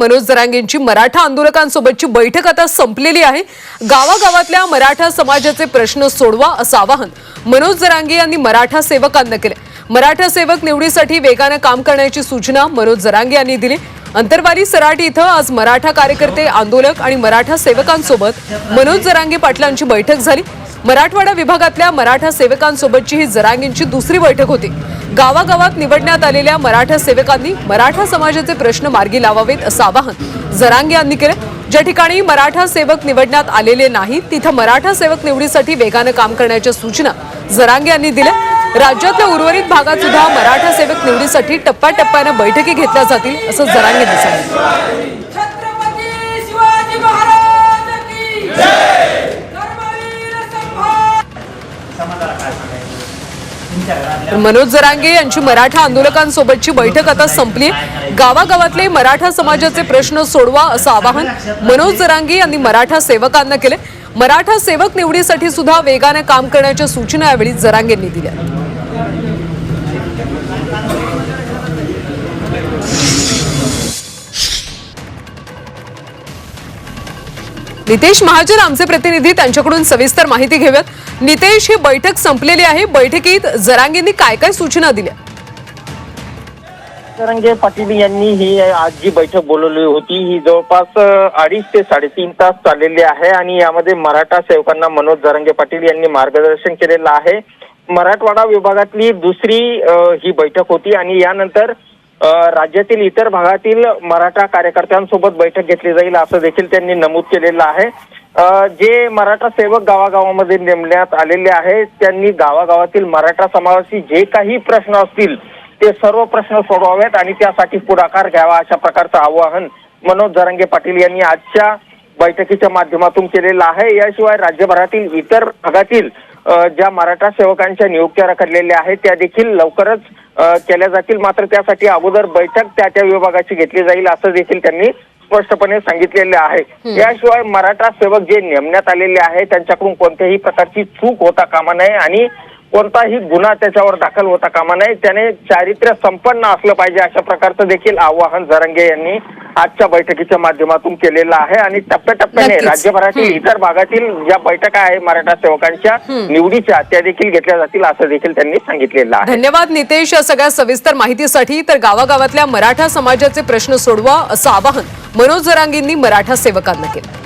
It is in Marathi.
मनोज जरांगेंची मराठा आंदोलकांसोबतची बैठक आता संपलेली आहे. गावागावातल्या मराठा समाजाचे प्रश्न सोडवा असं आवाहन मनोज जरांगे यांनी मराठा सेवकांना केले मराठा सेवक निवडीसाठी वेगानं काम करण्याची सूचना मनोज जरांगे यांनी दिली. अंतरवाली सराटी इथं आज मराठा कार्यकर्ते आंदोलक आणि मराठा सेवकांसोबत मनोज जरांगे पाटलांची बैठक झाली. मराठवाडा विभागातल्या मराठा सेवकांसोबतची ही जरांगेंची दुसरी बैठक होती. गावागावात निवडण्यात आलेल्या मराठा सेवकांनी मराठा समाजाचे प्रश्न मार्गी लावावेत असं आवाहन जरांगे यांनी केलं. ज्या ठिकाणी मराठा सेवक निवडण्यात आलेले नाही तिथं मराठा सेवक निवडीसाठी वेगानं काम करण्याच्या सूचना जरांगे यांनी दिल्या. राज्यातल्या उर्वरित भागात सुद्धा मराठा सेवक निवडीसाठी टप्प्याटप्प्यानं बैठकी घेतल्या जातील असं जरांगे यांनी सांगितलं. तर मनोज जरांगे यांची मराठा आंदोलकांसोबतची बैठक आता संपली. गावागावातले मराठा समाजाचे प्रश्न सोडवा असं आवाहन मनोज जरांगे यांनी मराठा सेवकांना केले. मराठा सेवक निवडीसाठी सुद्धा वेगाने काम करण्याच्या सूचना यावेळी जरांगेंनी दिल्या. नितेश महाजन आमचे प्रतिनिधी त्यांच्याकडून सविस्तर माहिती घेऊयात. नितेश ही बैठक संपलेली आहे. बैठकीत जरांगेंनी काय काय सूचना दिल्या? जरांगे पाटील यांनी ही आज जी बैठक बोलवली होती ही जवळपास अडीच ते साडेतीन तास चाललेली आहे आणि यामध्ये मराठा सेवकांना मनोज जरंगे पाटील यांनी मार्गदर्शन केलेलं आहे. मराठवाडा विभागातली दुसरी ही बैठक होती आणि यानंतर राज्यातील इतर भागातील मराठा कार्यकर्त्यांसोबत बैठक घेतली जाईल असं देखील त्यांनी नमूद केलेलं आहे. जे मराठा सेवक गावागावामध्ये नेमण्यात आलेले आहेत त्यांनी गावागावातील मराठा समाजाशी जे काही प्रश्न असतील ते सर्व प्रश्न सोडवावेत आणि त्यासाठी पुढाकार घ्यावा अशा प्रकारचं आवाहन मनोज जरंगे पाटील यांनी आजच्या बैठकीच्या माध्यमातून केलेलं आहे. याशिवाय राज्यभरातील इतर भागातील ज्या मराठा सेवकांच्या नियुक्त्या रखडलेल्या आहेत त्या देखील लवकरच केल्या जातील. मात्र त्यासाठी अगोदर बैठक त्या त्या विभागाची घेतली जाईल असं देखील त्यांनी स्पष्टपणे सांगितलेले आहे. याशिवाय मराठा सेवक जे नेमण्यात आलेले आहे त्यांच्याकडून कोणत्याही प्रकारची चूक होता कामा नये आणि कोणताही गुन्हा त्याच्यावर दाखल होता कामा नये. त्याने चारित्र्य संपन्न असलं पाहिजे अशा प्रकारचं देखील आवाहन जरंगे यांनी आजच्या बैठकीच्या माध्यमातून केलेलं आहे. आणि टप्प्याटप्प्याने. राज्यभरातील इतर भागातील ज्या बैठका आहे मराठा सेवकांच्या निवडीच्या त्या देखील घेतल्या जातील असं देखील त्यांनी सांगितलेलं आहे. धन्यवाद नितेश या सगळ्या सविस्तर माहितीसाठी. तर गावागावातल्या मराठा समाजाचे प्रश्न सोडवा असं आवाहन मनोज जरांगेंनी मराठा सेवकांना केलं.